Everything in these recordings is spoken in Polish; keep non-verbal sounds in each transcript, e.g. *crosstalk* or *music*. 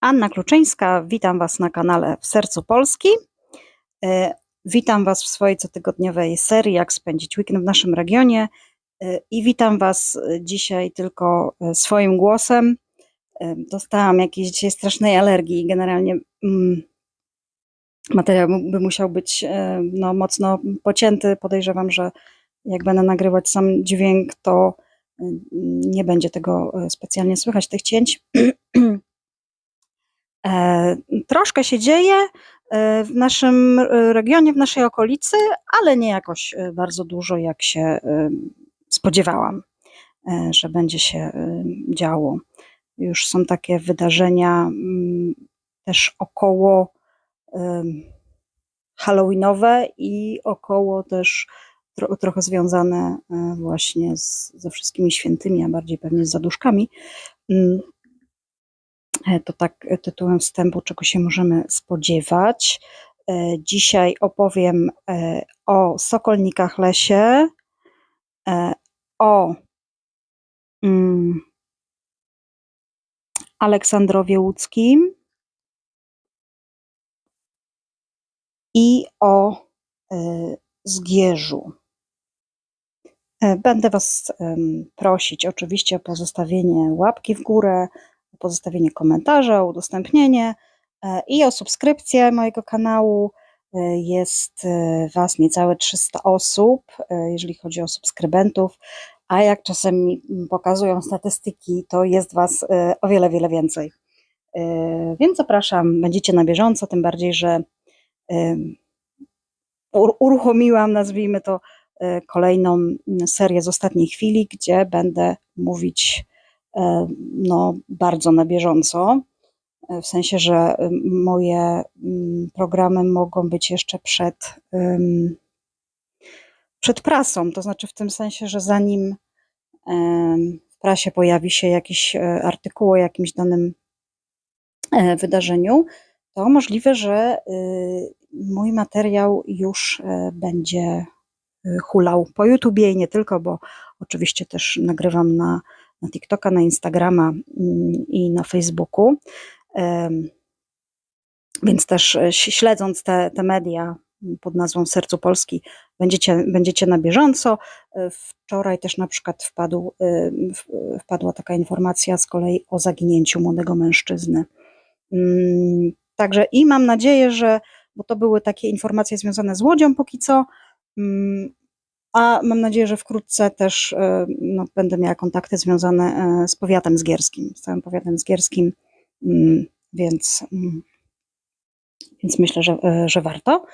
Anna Kluczyńska, witam Was na kanale W Sercu Polski. E, Witam Was w swojej cotygodniowej serii Jak spędzić weekend w naszym regionie E, i witam Was dzisiaj tylko e, swoim głosem. Dostałam jakiejś dzisiaj strasznej alergii i generalnie mm, materiał by musiał być no, mocno pocięty. Podejrzewam, że jak będę nagrywać sam dźwięk, to nie będzie tego specjalnie słychać, tych cięć. *clears throat* E, Troszkę się dzieje e, w naszym e, regionie, w naszej okolicy, ale nie jakoś bardzo dużo, jak się spodziewałam, że będzie się działo. Już są takie wydarzenia mm, też około halloweenowe i około też tro, trochę związane właśnie z, ze wszystkimi świętymi, a bardziej pewnie z zaduszkami. E, To tak e, tytułem wstępu, czego się możemy spodziewać. E, Dzisiaj opowiem o Sokolnikach Lesie, o mm, Aleksandrowie Łódzkim i o Zgierzu. Będę Was prosić oczywiście o pozostawienie łapki w górę, pozostawienie komentarza, udostępnienie e, i o subskrypcję mojego kanału. E, Jest e, Was niecałe 300 osób, jeżeli chodzi o subskrybentów, a jak czasem mm, pokazują statystyki, to jest Was o wiele, wiele więcej. Więc zapraszam, będziecie na bieżąco, tym bardziej, że uruchomiłam, nazwijmy to, kolejną mm, serię z ostatniej chwili, gdzie będę mówić no, bardzo na bieżąco. E, W sensie, że em, moje mm, programy mogą być jeszcze przed, przed prasą. To znaczy w tym sensie, że zanim w prasie pojawi się jakiś e, artykuł o jakimś danym e, wydarzeniu, to możliwe, że y, mój materiał już e, będzie y, hulał po YouTubie i nie tylko, bo oczywiście też nagrywam na, na TikToka, na Instagrama mm, i na Facebooku. Więc też e, śledząc te, te media pod nazwą Sercu Polski, będziecie, będziecie na bieżąco. E, Wczoraj też na przykład wpadł, e, wpadła taka informacja z kolei o zaginięciu młodego mężczyzny. Mm, Także i mam nadzieję, że, bo to były takie informacje związane z Łodzią póki co, mm, a mam nadzieję, że wkrótce też e, no, będę miała kontakty związane e, z powiatem zgierskim, z całym powiatem zgierskim, mm, więc, mm, więc myślę, że, e, że warto.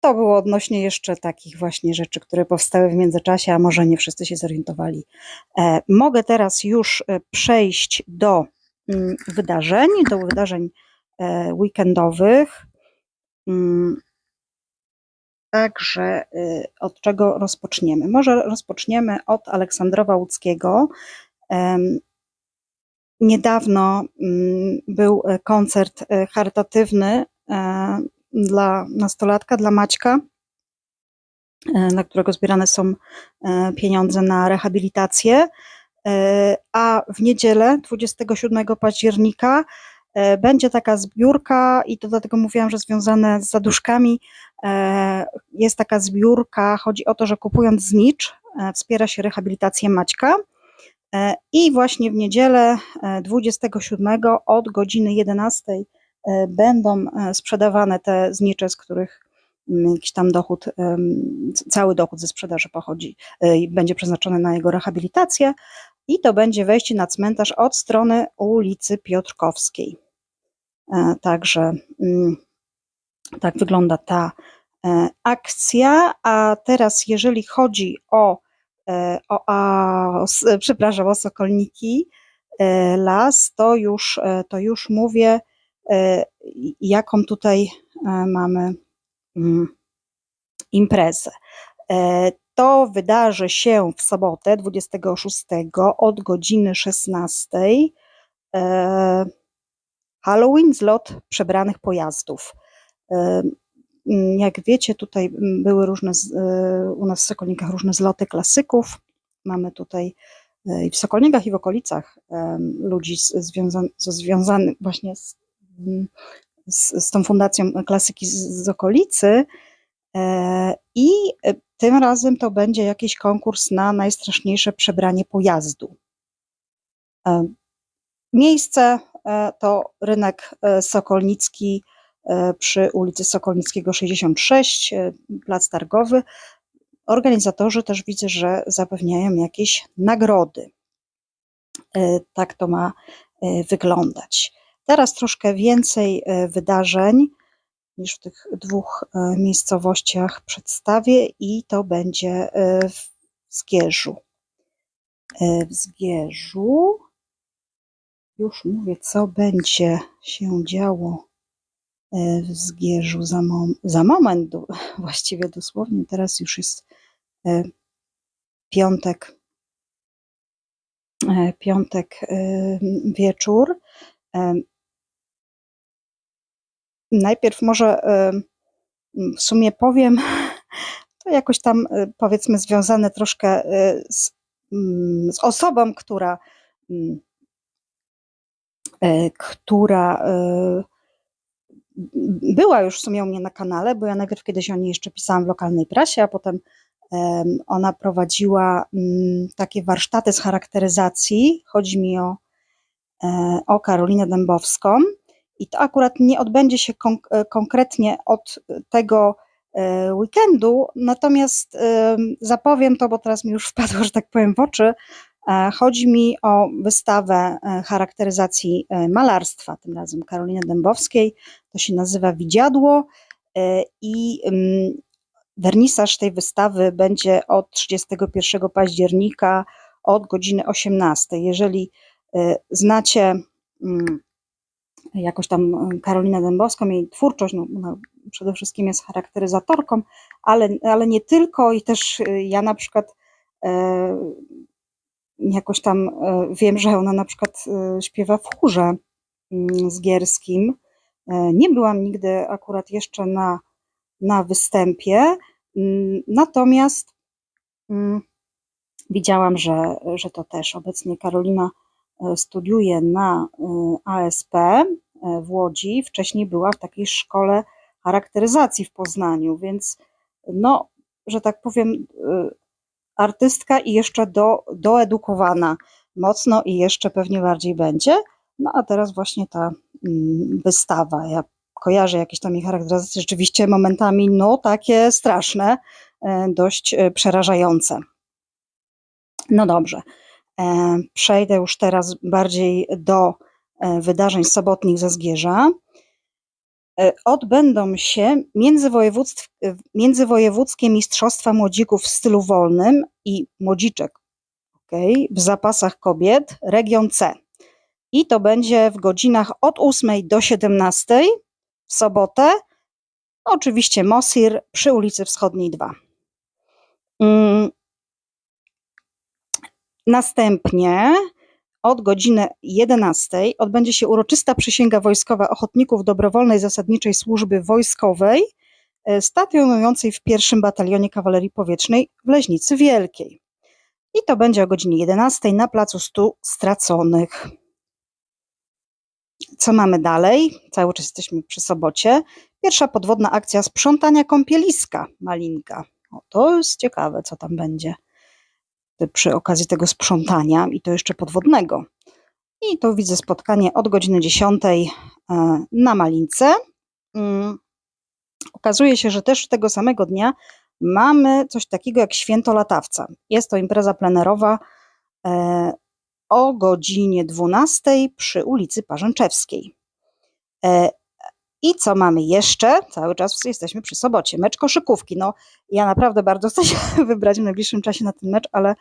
To było odnośnie jeszcze takich właśnie rzeczy, które powstały w międzyczasie, a może nie wszyscy się zorientowali. Mogę teraz już przejść do mm, wydarzeń, do wydarzeń weekendowych. Także y, od czego rozpoczniemy? Może rozpoczniemy od Aleksandrowa Łódzkiego. Niedawno mm, był e, koncert e, charytatywny e, dla nastolatka, dla Maćka, na którego zbierane są pieniądze na rehabilitację. A w niedzielę, 27 października, będzie taka zbiórka, i to dlatego mówiłam, że związane z zaduszkami. e, Jest taka zbiórka, chodzi o to, że kupując znicz, e, wspiera się rehabilitację Maćka. E, I właśnie w niedzielę e, 27 od godziny 11 e, będą e, sprzedawane te znicze, z których mm, jakiś tam dochód, cały dochód ze sprzedaży pochodzi e, i będzie przeznaczony na jego rehabilitację. I to będzie wejście na cmentarz od strony ulicy Piotrkowskiej. E, Także mm, tak wygląda ta e, akcja. A teraz, jeżeli chodzi o, e, o, o przepraszam, o Sokolniki Las, to już, to już mówię, jaką tutaj mamy mm, imprezę. To wydarzy się w sobotę 26 od godziny 16. Halloween, zlot przebranych pojazdów. E, mm, Jak wiecie, tutaj mm, były różne, e, u nas w Sokolnikach różne zloty klasyków. Mamy tutaj e, i w Sokolnikach i w okolicach ludzi związanych właśnie z, mm, z, z tą fundacją klasyki z, z okolicy. I tym razem to będzie jakiś konkurs na najstraszniejsze przebranie pojazdu. Miejsce to rynek e, Sokolnicki e, przy ulicy Sokolnickiego 66, e, plac targowy. Organizatorzy też widzę, że zapewniają jakieś nagrody. E, Tak to ma e, wyglądać. Teraz troszkę więcej e, wydarzeń niż w tych dwóch e, miejscowościach przedstawię i to będzie e, w Zgierzu. E, W Zgierzu już mówię, co będzie się działo e, w Zgierzu za, mom za moment, do- *laughs* właściwie dosłownie teraz już jest e, piątek, e, piątek wieczór. Najpierw może w sumie powiem, *laughs* to jakoś tam powiedzmy związane troszkę z, z osobą, która, która e, była już w sumie u mnie na kanale, bo ja najpierw kiedyś o niej jeszcze pisałam w lokalnej prasie, a potem em, ona prowadziła mm, takie warsztaty z charakteryzacji. Chodzi mi o, e, o Karolinę Dębowską. I to akurat nie odbędzie się kon- e, konkretnie od tego e, weekendu, natomiast em, zapowiem to, bo teraz mi już wpadło, że tak powiem, w oczy. E, Chodzi mi o wystawę e, charakteryzacji e, malarstwa, tym razem Karoliny Dębowskiej. To się nazywa Widziadło i mm, wernisaż tej wystawy będzie od 31 października od godziny 18. Jeżeli znacie mm, jakoś tam Karolinę Dębowską, jej twórczość, no, ona przede wszystkim jest charakteryzatorką, ale, ale nie tylko i też ja na przykład jakoś tam e, wiem, że ona na przykład e, śpiewa w chórze mm, zgierskim. E, Nie byłam nigdy akurat jeszcze na, na występie, mm, natomiast mm, widziałam, że, że to też obecnie Karolina studiuje na ASP w Łodzi. Wcześniej była w takiej szkole charakteryzacji w Poznaniu, więc no, że tak powiem, artystka i jeszcze do, doedukowana mocno i jeszcze pewnie bardziej będzie. No a teraz właśnie ta mm, wystawa. Ja kojarzę jakieś tam jej charakteryzacje, rzeczywiście momentami no takie straszne, e, dość e, przerażające. No dobrze. E, Przejdę już teraz bardziej do wydarzeń sobotnich ze Zgierza. E, Odbędą się międzywojewództw, e, międzywojewódzkie Mistrzostwa Młodzików w stylu wolnym i młodziczek okej, w zapasach kobiet, region C. I to będzie w godzinach od 8 do 17 w sobotę. Oczywiście Mosir przy ulicy Wschodniej 2. Mm, Następnie od godziny 11 odbędzie się uroczysta przysięga wojskowa ochotników dobrowolnej zasadniczej służby wojskowej e, stacjonującej w pierwszym batalionie kawalerii powietrznej w Leźnicy Wielkiej. I to będzie o godzinie 11 na placu Stu Straconych. Co mamy dalej? Cały czas jesteśmy przy sobocie. Pierwsza podwodna akcja sprzątania kąpieliska Malinka. O, to jest ciekawe, co tam będzie przy okazji tego sprzątania i to jeszcze podwodnego. I tu widzę spotkanie od godziny 10 e, na Malince. Mm, Okazuje się, że też tego samego dnia mamy coś takiego jak Święto Latawca. Jest to impreza plenerowa e, o godzinie 12 przy ulicy Parzęczewskiej. I co mamy jeszcze? Cały czas jesteśmy przy sobocie. Mecz koszykówki. No, ja naprawdę bardzo *laughs* chcę się wybrać w najbliższym czasie na ten mecz, ale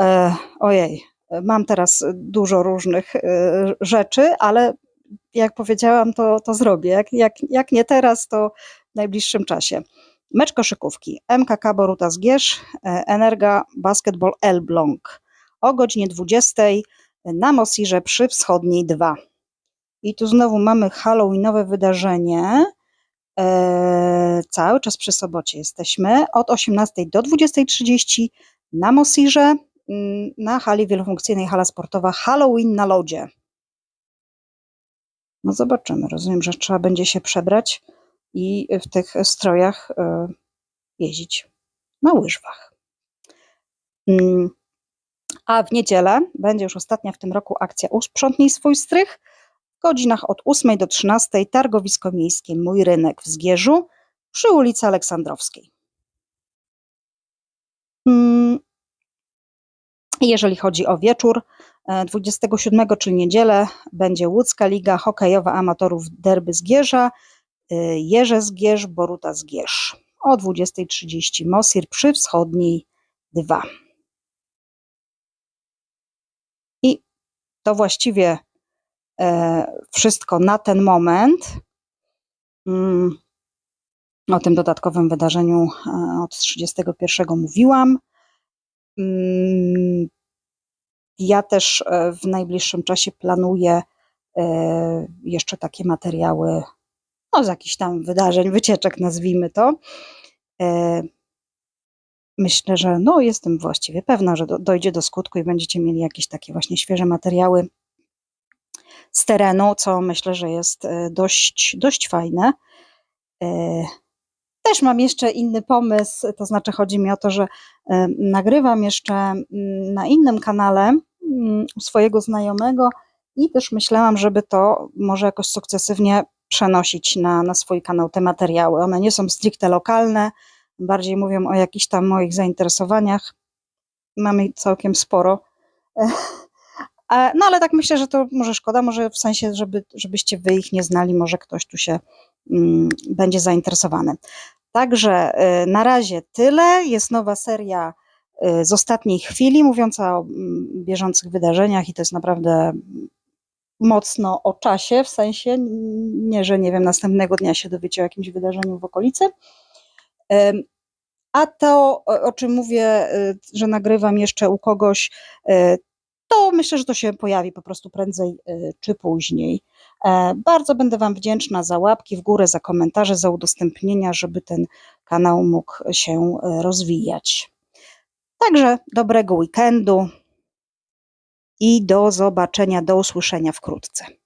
e, ojej, mam teraz dużo różnych e, rzeczy, ale jak powiedziałam, to, to zrobię. Jak, jak, jak nie teraz, to w najbliższym czasie. Mecz koszykówki. MKK Boruta Zgierz, e, Energa Basketball Elbląg o godzinie 20 na Mosirze przy Wschodniej 2. I tu znowu mamy halloweenowe wydarzenie. E, cały czas przy sobocie jesteśmy. Od 18 do 20.30 na Mosirze. mm, na hali wielofunkcyjnej hala sportowa Halloween na lodzie. No zobaczymy. Rozumiem, że trzeba będzie się przebrać i w tych strojach e, jeździć na łyżwach. Mm, A w niedzielę będzie już ostatnia w tym roku akcja Usprzątnij swój strych. W godzinach od 8 do 13 targowisko miejskie Mój Rynek w Zgierzu przy ulicy Aleksandrowskiej. Mm, Jeżeli chodzi o wieczór, e, 27, czyli niedzielę, będzie Łódzka Liga Hokejowa Amatorów Derby Zgierza, y, Jerze Zgierz, Boruta Zgierz. O 20.30 Mosir przy Wschodniej 2. I to właściwie e, wszystko na ten moment. Mm, O tym dodatkowym wydarzeniu e, od 31 mówiłam. Mm, Ja też e, w najbliższym czasie planuję e, jeszcze takie materiały, no z jakichś tam wydarzeń, wycieczek nazwijmy to. E, Myślę, że no jestem właściwie pewna, że do, dojdzie do skutku i będziecie mieli jakieś takie właśnie świeże materiały z terenu, co myślę, że jest e, dość, dość fajne. E, Też mam jeszcze inny pomysł, to znaczy chodzi mi o to, że e, nagrywam jeszcze na innym kanale u swojego znajomego i też myślałam, żeby to może jakoś sukcesywnie przenosić na, na swój kanał te materiały. One nie są stricte lokalne, bardziej mówią o jakichś tam moich zainteresowaniach. Mamy całkiem sporo. *laughs* E, No ale tak myślę, że to może szkoda, może w sensie, żeby, żebyście wy ich nie znali, może ktoś tu się mm, będzie zainteresowany. Także y, na razie tyle. Jest nowa seria y, z ostatniej chwili, mówiąca o mm, bieżących wydarzeniach i to jest naprawdę mocno o czasie, w sensie nie, że nie wiem, następnego dnia się dowiecie o jakimś wydarzeniu w okolicy. A to, o czym mówię, że nagrywam jeszcze u kogoś, to myślę, że to się pojawi po prostu prędzej y, czy później. E, Bardzo będę Wam wdzięczna za łapki w górę, za komentarze, za udostępnienia, żeby ten kanał mógł się e, rozwijać. Także dobrego weekendu i do zobaczenia, do usłyszenia wkrótce.